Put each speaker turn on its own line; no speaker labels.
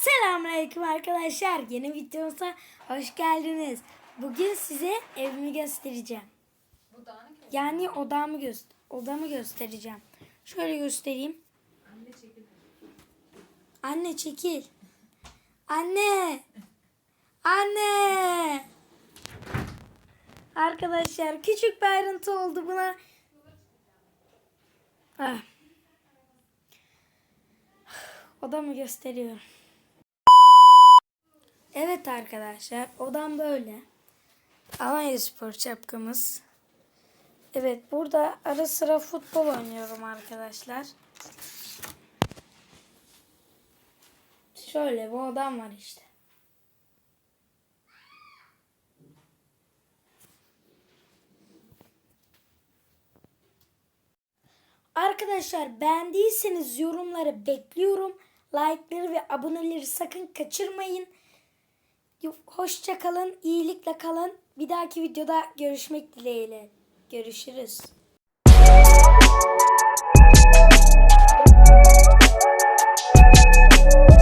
Selamünaleyküm arkadaşlar. Yeni videomuza hoş geldiniz. Bugün size evimi göstereceğim. Yani odamı göster odamı göstereceğim. Şöyle göstereyim.
Anne çekil.
Anne çekil. Anne. Anne. Arkadaşlar küçük bir ayrıntı oldu buna. Ah. Odamı gösteriyorum. Evet arkadaşlar odam böyle. Alanya spor şapkamız. Evet burada ara sıra futbol oynuyorum arkadaşlar. Şöyle bu odam var işte. Arkadaşlar beğendiyseniz yorumları bekliyorum. Like'ları ve aboneleri sakın kaçırmayın. Hoşça kalın, iyilikle kalın. Bir dahaki videoda görüşmek dileğiyle. Görüşürüz. Thank you.